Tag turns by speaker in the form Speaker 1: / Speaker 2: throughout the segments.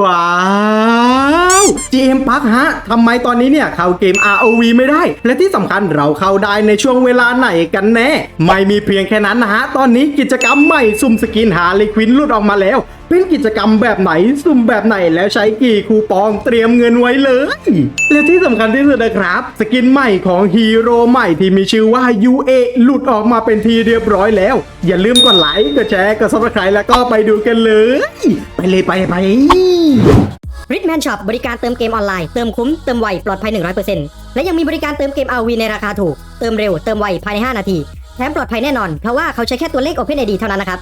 Speaker 1: ว้าว GM Park ฮะทำไมตอนนี้เนี่ยเข้าเกม ROV ไม่ได้ และที่สำคัญเราเข้าได้ในช่วงเวลาไหนกันแน่ ไม่มีเพียงแค่นั้นนะฮะ ตอนนี้กิจกรรมใหม่ซุ่มสกินหาลิควินลุดออกมาแล้ว เป็นกิจกรรมแบบไหนซุ่มแบบไหนแล้วใช้กี่คูปองเตรียมเงินไว้เลย และที่สำคัญที่สุดนะครับ สกินใหม่ของฮีโร่ใหม่ที่มีชื่อว่า UA หลุดออกมาเป็นทีเรียบร้อยแล้ว อย่าลืมกดไลค์กดแชร์กดซับสไครต์แล้วก็ไปดูกันเลย ไปเลยไปไป
Speaker 2: ริทแมนช็อปบริการเติมเกมออนไลน์ เติมคุ้ม เติมไว ปลอดภัย 100%และยังมีบริการเติมเกม RV ในราคาถูก เติมเร็ว เติมไว ภายใน 5 นาที แถมปลอดภัยแน่นอน เพราะว่าเขาใช้แค่ตัวเลข OpenID เท่านั้นนะครับ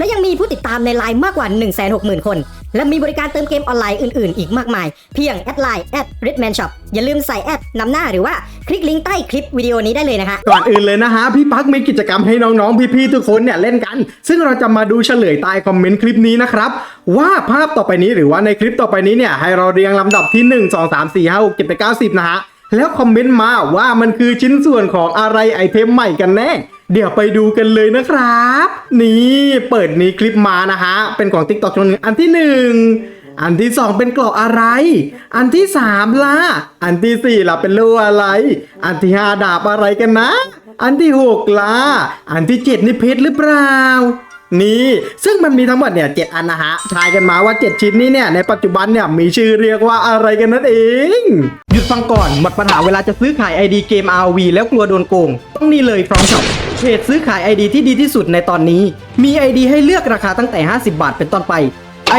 Speaker 2: และยังมีผู้ติดตามในไลน์มากกว่า 160,000 คน และมีบริการเติมเกมออนไลน์อื่นๆ อีกมากมาย เพียงแอดไลน์แอดริทแมนช็อปอย่าลืมใส่แอดนำหน้าหรือว่าคลิกลิงก์ใต้คลิปวิดีโอนี้ได้เลยนะฮะ
Speaker 1: ก่อนอื่นเลยนะฮะ พี่ปักมีกิจกรรมให้น้องๆ พี่ๆ ทุกคนเนี่ยเล่นกัน ซึ่งเราจะมาดูเฉลยใต้คอมเมนต์คลิปนี้นะครับ ว่าภาพต่อไปนี้หรือว่าในคลิปต่อไปนี้เนี่ยให้เราเรียงลำดับที่ 1 2 3 4 5 6 7 8 9 10 นะฮะแล้วคอมเมนต์มาว่ามันคือชิ้นส่วนของอะไรไอเทมใหม่กันแน่ เดี๋ยวไปดูกันเลยนะครับ นี่เปิดนี้คลิปมานะฮะ เป็นของ t ิ k t o k ช่วงหนึงอันที่หนึ่งอันที่สองเป็นกรอบอะไร อันที่สามล่ะ อันที่สี่ล่ะเป็นรูอะไร อันที่ห้าดาบอะไรกันนะ อันที่หกล่ะ อันที่เจ็ดนี่เพชรหรือเปล่า นี่ซึ่งมันมีทั้งหมดเนี่ยเจ็ดอันนะฮะทายกันมาว่า 7 ชิ้นนี้เนี่ยในปัจจุบันเนี่ยมีชื่อเรียกว่าอะไรกันนั่นเอง หยุดฟังก่อนหมดปัญหาเวลาจะซื้อขาย ID เกม RV แล้วกลัวโดนโกง ต้องนี่เลย From Shop เพจซื้อขาย ID ที่ดีที่สุดในตอนนี้ มี ID ให้เลือกราคาตั้งแต่ 50 บาทเป็นต้นไป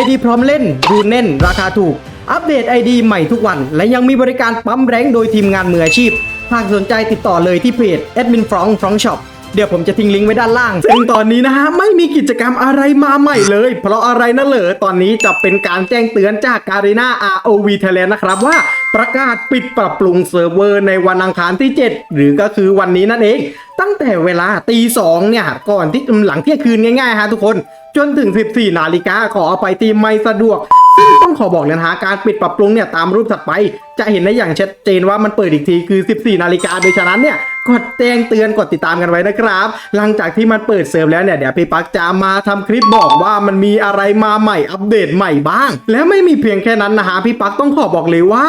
Speaker 1: ID พร้อมเล่นดูแน่น ราคาถูก อัปเดต ID ใหม่ทุกวัน และยังมีบริการปั๊มแรงโดยทีมงานมืออาชีพหากสนใจติดต่อเลยที่เพจ Admin f r o n g f r o n g Shop เดี๋ยวผมจะทิ้งลิงก์ไว้ด้านล่าง ซึ่งตอนนี้นะฮะไม่มีกิจกรรมอะไรมาใหม่เลย เพราะอะไรนั่นเหรอตอนนี้จะเป็นการแจ้งเตือนจากการีนา ROV Thailand นะครับว่าประกาศปิดปรับปรุงเซิร์ฟเวอร์ในวันอังคารที่ 7 หรือก็คือวันนี้นั่นเอง ตั้งแต่เวลาตีสองเนี่ยก่อนที่หลังเที่ยงคืนง่ายๆฮะทุกคน จนถึง 14 นาฬิกาขออาไปตีไม่สะดวก ต้องขอบอกเลยนะฮะการปิดปรับปรุงเนี่ยตามรูปถัดไป จะเห็นได้อย่างชัดเจนว่ามันเปิดอีกทีคือ 14 นาฬิกาโดยฉะนั้นเนี่ยกดแจ้งเตือนกดติดตามกันไว้นะครับ หลังจากที่มันเปิดเซิร์ฟแล้วเนี่ยเดี๋ยวพี่ปักจะมาทำคลิปบอกว่ามันมีอะไรมาใหม่อัปเดตใหม่บ้าง และไม่มีเพียงแค่นั้นนะฮะพี่ปักต้องขอบอกเลยว่า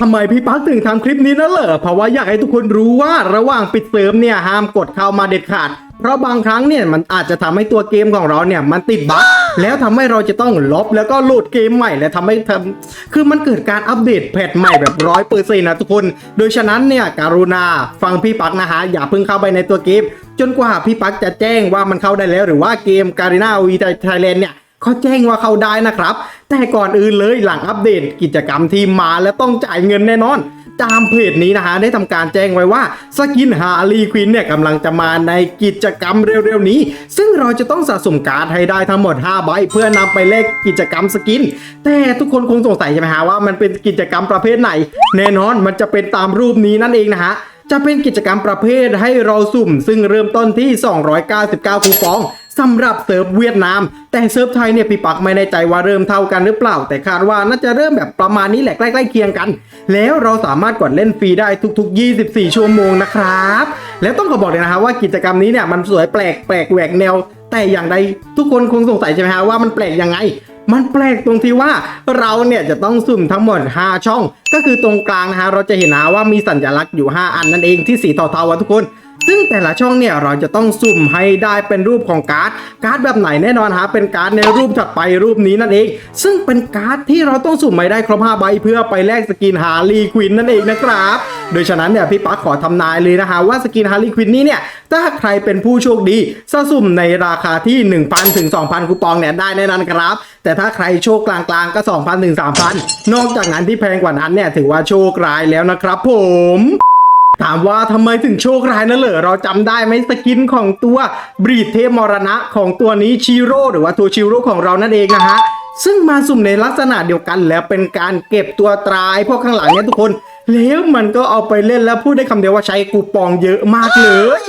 Speaker 1: ทำไมพี่ปักถึงทำคลิปนี้นะเหรอเพราะว่าอยากให้ทุกคนรู้ว่าระหว่างปิดเซิร์ฟเนี่ยห้ามกดเข้ามาเด็ดขาด เพราะบางครั้งเนี่ยมันอาจจะทำให้ตัวเกมของเราเนี่ยมันติดบั๊กแล้วทำให้เราจะต้องลบแล้วก็โหลดเกมใหม่และทำให้ทำคือมันเกิดการอัปเดตแพทใหม่แบบร้อยเปอร์เซ็นต์นะทุกคน โดยฉะนั้นเนี่ยการุณาฟังพี่ปักนะฮะอย่าเพิ่งเข้าไปในตัวเกม จนกว่าพี่ปักจะแจ้งว่ามันเข้าได้แล้ว หรือว่าเกมการีนาวีไทยแลนด์เนี่ยเขาแจ้งว่าเข้าได้นะครับ แต่ก่อนอื่นเลยหลังอัปเดตกิจกรรมที่มาแล้วต้องจ่ายเงินแน่นอน ตามเพจนี้นะฮะได้ทำการแจ้งไว้ว่าสกินฮารีควินเนี่ยกำลังจะมาในกิจกรรมเร็วๆนี้ ซึ่งเราจะต้องสะสมการ์ดให้ได้ทั้งหมด 5 ใบ เพื่อนำไปเลขกิจกรรมสกิน แต่ทุกคนคงสงสัยใช่ไหมฮะว่ามันเป็นกิจกรรมประเภทไหน แน่นอนมันจะเป็นตามรูปนี้นั่นเองนะฮะจะเป็นกิจกรรมประเภทให้เราสุ่ม ซึ่งเริ่มต้นที่ 299คูปอง สำหรับเซิร์ฟเวียดนาม แต่เซิร์ฟไทยเนี่ยพี่ปักไม่แน่ใจว่าเริ่มเท่ากันหรือเปล่า แต่คาดว่าน่าจะเริ่มแบบประมาณนี้แหละใกล้ๆเคียงกัน แล้วเราสามารถกดเล่นฟรีได้ทุก ๆ 24 ชั่วโมงนะครับ แล้วต้องขอบอกเลยนะฮะว่ากิจกรรมนี้เนี่ยมันสวยแปลกแปลกแหวกแนว แต่อย่างใดทุกคนคงสงสัยใช่ไหมฮะว่ามันแปลกยังไงมันแปลกตรงที่ว่าเราเนี่ยจะต้องสุ่มทั้งหมด 5 ช่อง ก็คือตรงกลางนะฮะเราจะเห็นนะว่ามีสัญลักษณ์อยู่ 5 อันนั่นเองที่สีเทาๆอะทุกคน ซึ่งแต่ละช่องเนี่ยเราจะต้องสุ่มให้ได้เป็นรูปของการ์ด การ์ดแบบไหนแน่นอนฮะเป็นการ์ดในรูปถัดไปรูปนี้นั่นเอง ซึ่งเป็นการ์ดที่เราต้องสุ่มไม่ได้ครบ5ใบเพื่อไปแลกสกินฮาร์ลีควินนั่นเองนะครับ โดยฉะนั้นเนี่ยพี่ปักขอทำนายเลยนะฮะว่าสกินฮาร์ลีควินนี้เนี่ยถ้าใครเป็นผู้โชคดีสะสุ่มในราคาที่ 1,000ถึง2,000 คูปองเนี่ยได้แน่นอนครับ แต่ถ้าใครโชคกลางๆก็2,000ถึง3,000 นอกจากนั้นที่แพงกว่านั้นเนี่ยถือว่าโชคร้ายแล้วนะครับผม ถามว่าทำไมถึงโชคร้ายนั่นเหรอเราจำได้ไหมสกินของตัวบรีดเทพมรณะของตัวนี้ชิโร่หรือว่าตัวชิโร่ของเรานั่นเองนะฮะซึ่งมาสุ่มในลักษณะเดียวกันแล้วเป็นการเก็บตัวตรายพวกข้างหลังเนี่ยทุกคน แล้วมันก็เอาไปเล่นแล้วพูดได้คำเดียวว่าใช้กูปองเยอะมากเลย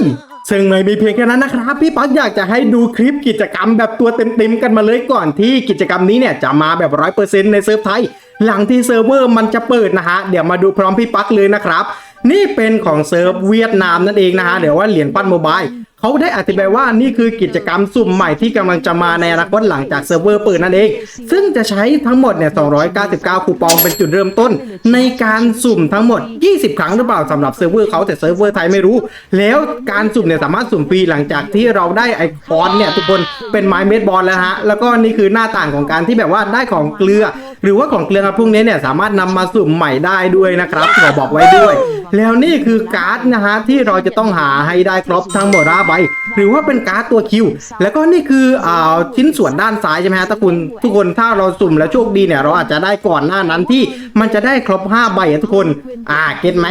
Speaker 1: ซึ่งไม่มีเพียงแค่นั้นนะครับ พี่ปักอยากจะให้ดูคลิปกิจกรรมแบบตัวเต็มๆกันมาเลยก่อนที่กิจกรรมนี้เนี่ยจะมาแบบร้อยเปอร์เซ็นต์ในเซิร์ฟไทย หลังที่เซิร์ฟเวอร์มันจะเปิดนะฮะ เดี๋ยวมาดูพร้อมพี่ปักเลยนะครับ นี่เป็นของเซิร์ฟเวียดนามนั่นเองนะฮะเดี๋ยวว่าเหรียญปั้นโมบายเขาได้อธิบายว่านี่คือกิจกรรมสุ่มใหม่ที่กำลังจะมาในอนาคตหลังจากเซิร์ฟเวอร์เปิดนั่นเอง ซึ่งจะใช้ทั้งหมดเนี่ย 299 คูปองเป็นจุดเริ่มต้น ในการสุ่มทั้งหมด 20 ครั้งหรือเปล่าสำหรับเซิร์ฟเวอร์เขาแต่เซิร์ฟเวอร์ไทยไม่รู้ แล้วการสุ่มเนี่ยสามารถสุ่มฟรีหลังจากที่เราได้ไอคอนเนี่ยทุกคนเป็นไม้เมดบอลแล้วฮะแล้วก็นี่คือหน้าต่างของการที่แบบว่าได้ของเกลือ หรือว่าของเกลือพวกนี้เนี่ยสามารถนำมาสุ่มใหม่ได้ด้วยนะครับขอบอกไว้ด้วย แล้วนี่คือการ์ดนะฮะที่เราจะต้องหาให้ได้ครบทั้งหมดราใบหรือว่าเป็นการ์ดตัวคิว แล้วก็นี่คืออ่าชิ้นส่วนด้านซ้ายใช่ไหมฮะถ้าคุณทุกคนถ้าเราสุ่มแล้วโชคดีเนี่ยเราอาจจะได้ก่อนหน้านั้นที่มันจะได้ครบ5ใบอะทุกคน อ่าเก็ตไหม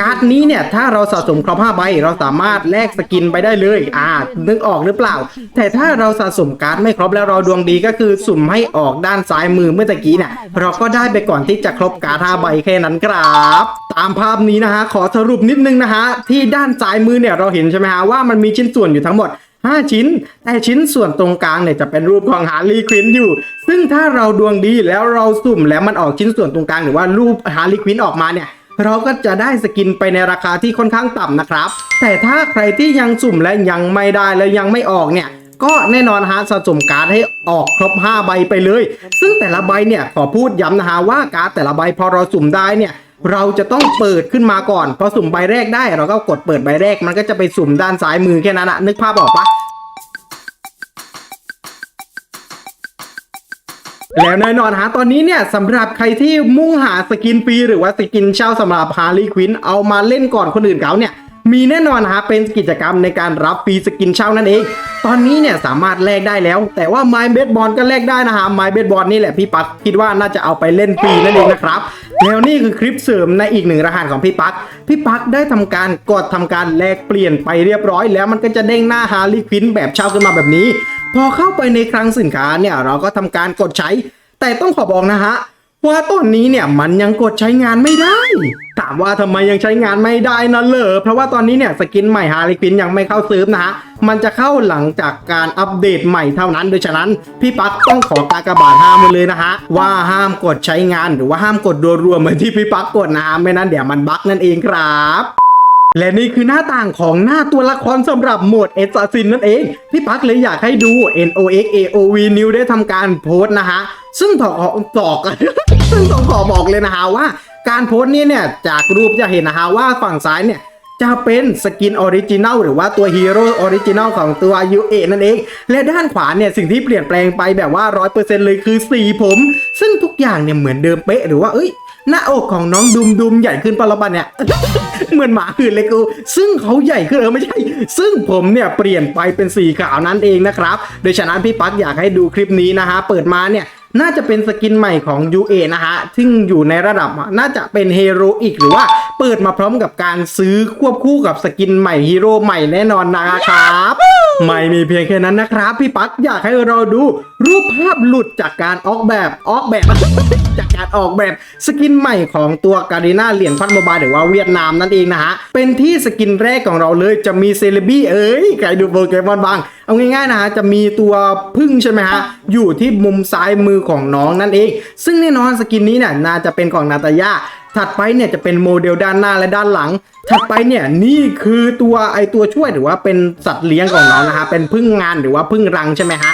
Speaker 1: การ์ดนี้เนี่ยถ้าเราสะสมครบ5ใบเราสามารถแลกสกินไปได้เลย อ่า นึกออกหรือเปล่า แต่ถ้าเราสะสมการ์ดไม่ครบแล้วเราดวงดีก็คือสุ่มให้ออกด้านซ้ายมือเมื่อตะกี้เนี่ยเราก็ได้ไปก่อนที่จะครบการ์ด5ใบแค่นั้นครับ ตามภาพนี้นะฮะขอสรุปนิดนึงนะฮะที่ด้านซ้ายมือเนี่ยเราเห็นใช่ไหมฮะว่ามันมีชิ้นส่วนอยู่ทั้งหมด5 ชิ้น แต่ชิ้นส่วนตรงกลางเนี่ยจะเป็นรูปของฮาร์ลีควินอยู่ ซึ่งถ้าเราดวงดีแล้วเราสุ่มแล้วมันออกชิ้นส่วนตรงกลางหรือว่ารูปฮาร์ลีควินออกมาเนี่ย เราก็จะได้สกินไปในราคาที่ค่อนข้างต่ำนะครับ แต่ถ้าใครที่ยังสุ่มและยังไม่ได้และยังไม่ออกเนี่ยก็แน่นอนฮะสะสมการ์ดให้ออกครบ 5 ใบไปเลย ซึ่งแต่ละใบเนี่ยขอพูดย้ำนะฮะว่าการ์ดแต่ละใบพอเราสุ่มได้เนี่ยเราจะต้องเปิดขึ้นมาก่อน พอสุ่มใบแรกได้ เราก็กดเปิดใบแรกมันก็จะไปสุ่มด้านซ้ายมือแค่นั้นอะนึกภาพออกปะ แล้วแน่นอนฮะตอนนี้เนี่ยสำหรับใครที่มุ่งหาสกินฟรีหรือว่าสกินเช่าสำหรับฮาร์ลีควินเอามาเล่นก่อนคนอื่นเขาเนี่ยมีแน่นอนฮะเป็นกิจกรรมในการรับฟรีสกินเช่านั่นเอง ตอนนี้เนี่ยสามารถแลกได้แล้ว แต่ว่าไม้เบสบอลก็แลกได้นะฮะไม้เบสบอลนี่แหละพี่ปั๊กคิดว่าน่าจะเอาไปเล่นฟรีนั่นเองนะครับแล้วนี่คือคลิปเสริมในอีกหนึ่งรหัสของพี่ปั๊กพี่ปั๊กได้ทำการกดทำการแลกเปลี่ยนไปเรียบร้อย แล้วมันก็จะเด้งหน้าฮาร์ลีควินแบบเช่าขึ้นมาแบบนี้ พอเข้าไปในคลังสินค้าเนี่ยเราก็ทำการกดใช้ แต่ต้องขอบอกนะฮะว่าตอนนี้เนี่ยมันยังกดใช้งานไม่ได้ ถามว่าทำไมยังใช้งานไม่ได้นะเหรอเพราะว่าตอนนี้เนี่ยสกินใหม่ฮาริคินยังไม่เข้าซื้อนะฮะมันจะเข้าหลังจากการอัปเดตใหม่เท่านั้นโดยฉะนั้นพี่ปั๊กต้องขอกากบาทห้ามเลยนะฮะว่าห้ามกดใช้งานหรือว่าห้ามกดรัวๆเหมือนที่พี่ปั๊กกดนะฮะไม่นั้นเดี๋ยวมันบั๊กนั่นเองครับ และนี่คือหน้าต่างของหน้าตัวละครสำหรับโหมดเอ s ซ a ซินนั่นเอง พี่ปักเลยอยากให้ดู NOX AOV New ได้ทำการโพสต์นะฮะ ซึ่งถอกตอก ซึ่งต้องขอบอกเลยนะฮะว่า การโพสต์นี้เนี่ย จากรูปจะเห็นนะฮะว่าฝั่งซ้ายเนี่ยจะเป็นสกินออริจินัลหรือว่าตัวฮีโร่ออริจินัลของตัว UA นั่นเอง และด้านขวาเนี่ยสิ่งที่เปลี่ยนแปลงไปแบบว่า 100%เลยคือสีผม ซึ่งทุกอย่างเนี่ยเหมือนเดิมเป๊ะหรือว่าเอ้ย หน้าอกของน้องดุมดุมใหญ่ขึ้นปะละบันเนี่ย เหมือนหมาอื่นเลยกูซึ่งเขาใหญ่ขึ้นเออไม่ใช่ ซึ่งผมเนี่ยเปลี่ยนไปเป็นสีขาวนั่นเองนะครับ โดยฉะนั้นพี่ปั๊กอยากให้ดูคลิปนี้นะฮะเปิดมาเนี่ยน่าจะเป็นสกินใหม่ของ UA นะฮะ ซึ่งอยู่ในระดับน่าจะเป็นเฮโร่อีกหรือว่าเปิดมาพร้อมกับการซื้อควบคู่กับสกินใหม่ฮีโร่ใหม่แน่นอนนะครับ ไม่มีเพียงแค่นั้นนะครับ พี่ปั๊กอยากให้เราดูรูปภาพหลุดจากการออกแบบออกแบบ จากการออกแบบสกินใหม่ของตัวการีนาเหรียญพันโมบายหรือว่าเวียดนามนั่นเองนะฮะ เป็นที่สกินแรกของเราเลยจะมีเซเลบี้เอ้ยใครดูโปเกมอนบ้างเอาง่ายๆนะฮะจะมีตัวพึ่งใช่ไหมฮะอยู่ที่มุมซ้ายมือของน้องนั่นเอง ซึ่งแน่นอนสกินนี้เนี่ยน่าจะเป็นของนาตาย่าถัดไปเนี่ยจะเป็นโมเดลด้านหน้าและด้านหลัง ถัดไปเนี่ยนี่คือตัวไอตัวช่วยหรือว่าเป็นสัตว์เลี้ยงของเรานะฮะเป็นพึ่งงานหรือว่าพึ่งรังใช่ไหมฮะ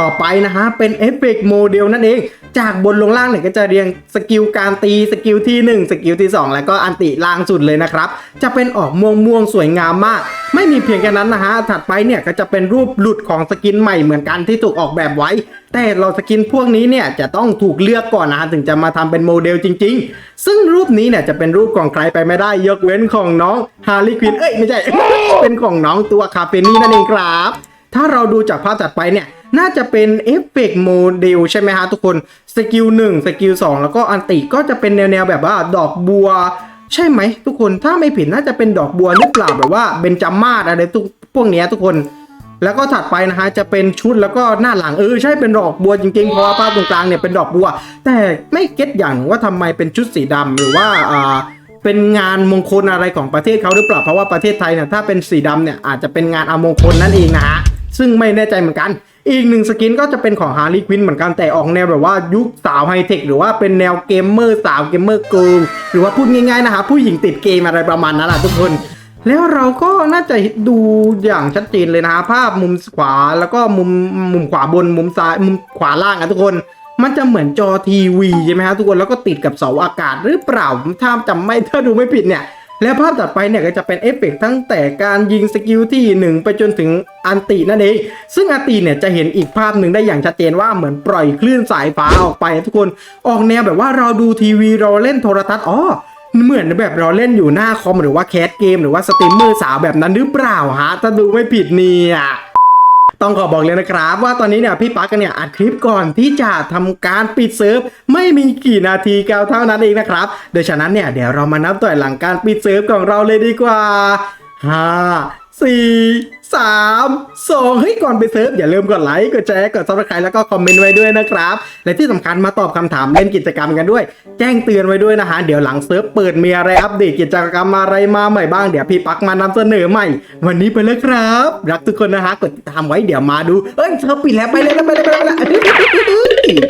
Speaker 1: ต่อไปนะฮะเป็นเอฟเฟกต์โมเดลนั่นเอง จากบนลงล่างเนี่ยก็จะเรียงสกิลการตีสกิลที่ 1 สกิลที่ 2 แล้วก็อันติล่างสุดเลยนะครับ จะเป็นออกม่วงม่วงๆสวยงามมาก ไม่มีเพียงแค่นั้นนะฮะ ถัดไปเนี่ยก็จะเป็นรูปหลุดของสกินใหม่เหมือนกันที่ถูกออกแบบไว้ แต่เราสกินพวกนี้เนี่ยจะต้องถูกเลือกก่อนนะฮะถึงจะมาทำเป็นโมเดลจริง ๆ ซึ่งรูปนี้เนี่ยจะเป็นรูปของใครไปไม่ได้ยกเว้นของน้องฮาร์ลีควินเอ้ยไม่ใช่เป็นของน้องตัวคาเฟนี่นั่นเองครับ ถ้าเราดูจากภาพถัดไปเนี่ย น่าจะเป็นเอฟเฟกต์โมเดลใช่ไหมฮะทุกคนสกิล1สกิล2แล้วก็อันติก็จะเป็นแนวๆแบบว่าดอกบัว ใช่ไหมทุกคนถ้าไม่ผิดน่าจะเป็นดอกบัวหรือเปล่าแบบว่าเบนจามาศอะไรทุกพวกเนี้ยทุกคน แล้วก็ถัดไปนะฮะจะเป็นชุดแล้วก็หน้าหลังเออใช่เป็นดอกบัวจริงๆเพราะว่าภาพตรงกลางเนี่ยเป็นดอกบัว แต่ไม่เก็ตอย่างว่าทำไมเป็นชุดสีดำหรือว่าอ่าเป็นงานมงคลอะไรของประเทศเขาหรือเปล่าเพราะว่าประเทศไทยเนี่ยถ้าเป็นสีดำเนี่ยอาจจะเป็นงานอมงคลนั่นเองนะฮะซึ่งไม่แน่ใจเหมือนกัน อีกหนึ่งสกินก็จะเป็นของฮาร์ลีควินเหมือนกันแต่ออกแนวแบบว่ายุคสาวไฮเทคหรือว่าเป็นแนวเกมเมอร์สาวเกมเมอร์เกิร์ลหรือว่าพูดง่ายๆนะคะผู้หญิงติดเกมอะไรประมาณนั้นแหละทุกคน แล้วเราก็น่าจะดูอย่างชัดเจนเลยนะฮะภาพมุมขวาแล้วก็มุมมุมขวาบนมุมซ้ายมุมขวาล่างอะทุกคน มันจะเหมือนจอทีวีใช่ไหมฮะทุกคนแล้วก็ติดกับเสาอากาศหรือเปล่าถ้าจำไม่ถ้าดูไม่ผิดเนี่ย แล้วภาพตัดไปเนี่ยก็จะเป็นเอฟเฟกต์ตั้งแต่การยิงสกิลที่ 1 ไปจนถึงอันตินั่นเอง ซึ่งอันติเนี่ยจะเห็นอีกภาพหนึ่งได้อย่างชัดเจนว่าเหมือนปล่อยคลื่นสายฟ้าออกไปทุกคนออกแนวแบบว่าเราดูทีวีเราเล่นโทรทัศน์อ๋อเหมือนแบบเราเล่นอยู่หน้าคอมหรือว่าแคสเกมหรือว่าสตรีมเมอร์สาวแบบนั้นหรือเปล่าฮะถ้าดูไม่ผิดเนี่ย ต้องขอบอกเลยนะครับว่าตอนนี้เนี่ยพี่ปักกันเนี่ยอัดคลิปก่อนที่จะทำการปิดเซิร์ฟไม่มีกี่นาทีเก้าเท่านั้นเองนะครับ โดยฉะนั้นเนี่ยเดี๋ยวเรามานับต่อยหลังการปิดเซิร์ฟของเราเลยดีกว่าห้าสี่สาม สองเฮ้ยก่อนไปเซิร์ฟอย่าลืมกดไลค์กดแชร์กดซับสไครต์แล้วก็คอมเมนต์ไว้ด้วยนะครับ และที่สำคัญมาตอบคำถามเล่นกิจกรรมกันด้วย แจ้งเตือนไว้ด้วยนะฮะเดี๋ยวหลังเซิร์ฟเปิดมีอะไรอัปเดตกิจกรรมอะไรมาใหม่บ้างเดี๋ยวพี่ปักมานำเสนอใหม่ วันนี้ไปแล้วครับ รักทุกคนนะฮะกดติดตามไว้เดี๋ยวมาดูเอ้ยเซิร์ฟปิดแล้วไปเลยนะไปเลยไปเลยไปเลย